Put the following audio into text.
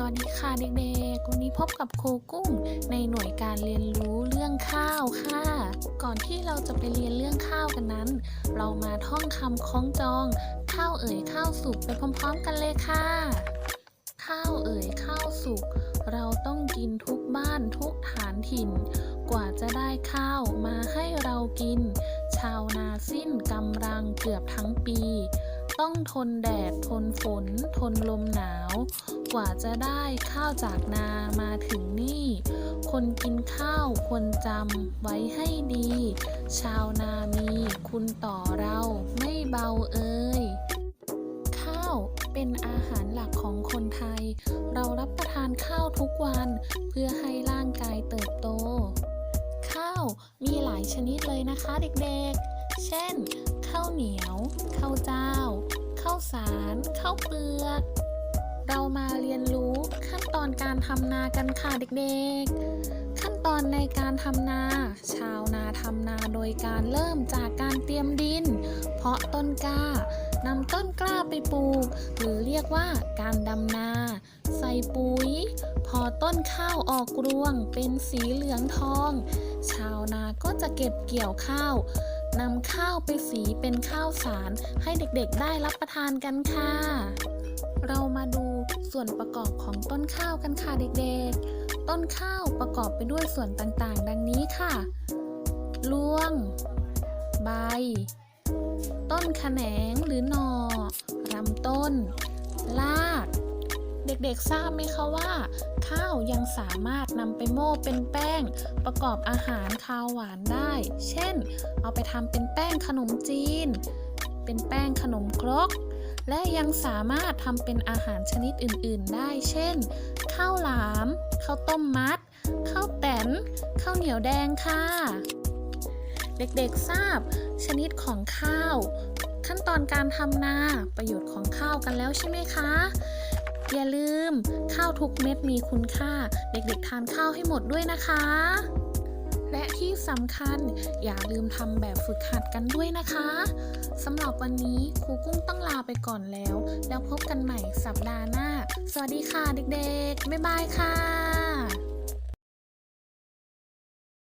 สวัสดีค่ะเด็กๆ วันนี้พบกับครูกุ้งในหน่วยการเรียนรู้เรื่องข้าวค่ะ ก่อนที่เราจะไปเรียนเรื่องข้าวกันนั้น เรามาท่องคำคล้องจอง ข้าวเอ่ยข้าวสุกไปพร้อมๆกันเลยค่ะ ข้าวเอ่ยข้าวสุกเราต้องกินทุกบ้านทุกฐานถิ่น กว่าจะได้ข้าวมาให้เรากิน ชาวนาสิ้นกำลังเกือบทั้งปี ต้องทนแดด ทนฝน ทนลมหนาว กว่าจะได้ข้าวจากนามาถึงนี่ คนกินข้าวควรจำไว้ให้ดี ชาวนามีคุณต่อเราไม่เบาเอ่ยข้าวเป็นอาหารหลักของคนไทย เรารับประทานข้าวทุกวันเพื่อให้ร่างกายเติบโต ข้าวมีหลายชนิดเลยนะคะเด็กๆ เช่น ข้าวเหนียว ข้าวเจ้า ข้าวสาร ข้าวเปลือก เรามาเรียนรู้ขั้นตอนการทำนากันค่ะเด็กๆ ขั้นตอนในการทำนา ชาวนาทำนาโดยการเริ่มจากการเตรียมดิน เพาะต้นกล้านำต้นกล้าไปปลูก หรือเรียกว่าการดำนา ใส่ปุ๋ย พอต้นข้าวออกรวงเป็นสีเหลืองทอง ชาวนาก็จะเก็บเกี่ยวข้าว นำข้าวไปสีเป็นข้าวสารให้เด็กๆได้รับประทานกันค่ะ เรามาดูส่วนประกอบของต้นข้าวกันค่ะเด็กๆ ต้นข้าวประกอบไปด้วยส่วนต่างๆ ดังนี้ค่ะ รวง ใบ ต้นแขนงหรือหนอลำต้น ราก เด็กๆทราบไหมคะว่า ยังสามารถนำไปโม่เป็นแป้ง ประกอบอาหารคาวหวานได้ เช่น เอาไปทำเป็นแป้งขนมจีน เป็นแป้งขนมครก และยังสามารถทำเป็นอาหารชนิดอื่น ๆ ได้ เช่น ข้าวหลาม ข้าวต้มมัด ข้าวแตน ข้าวเหนียวแดงค่ะ เด็กๆทราบ ชนิดของข้าว ขั้นตอนการทำนา ประโยชน์ของข้าวกันแล้วใช่ไหมคะ อย่าลืม ข้าวทุกเม็ดมีคุณค่า เด็กๆทานข้าวให้หมดด้วยนะคะ และที่สำคัญอย่าลืมทำแบบฝึกหัดกันด้วยนะคะสำหรับวันนี้ครูกุ้งต้องลาไปก่อนแล้ว แล้วพบกันใหม่สัปดาห์หน้า สวัสดีค่ะเด็กๆ บ๊ายบายค่ะ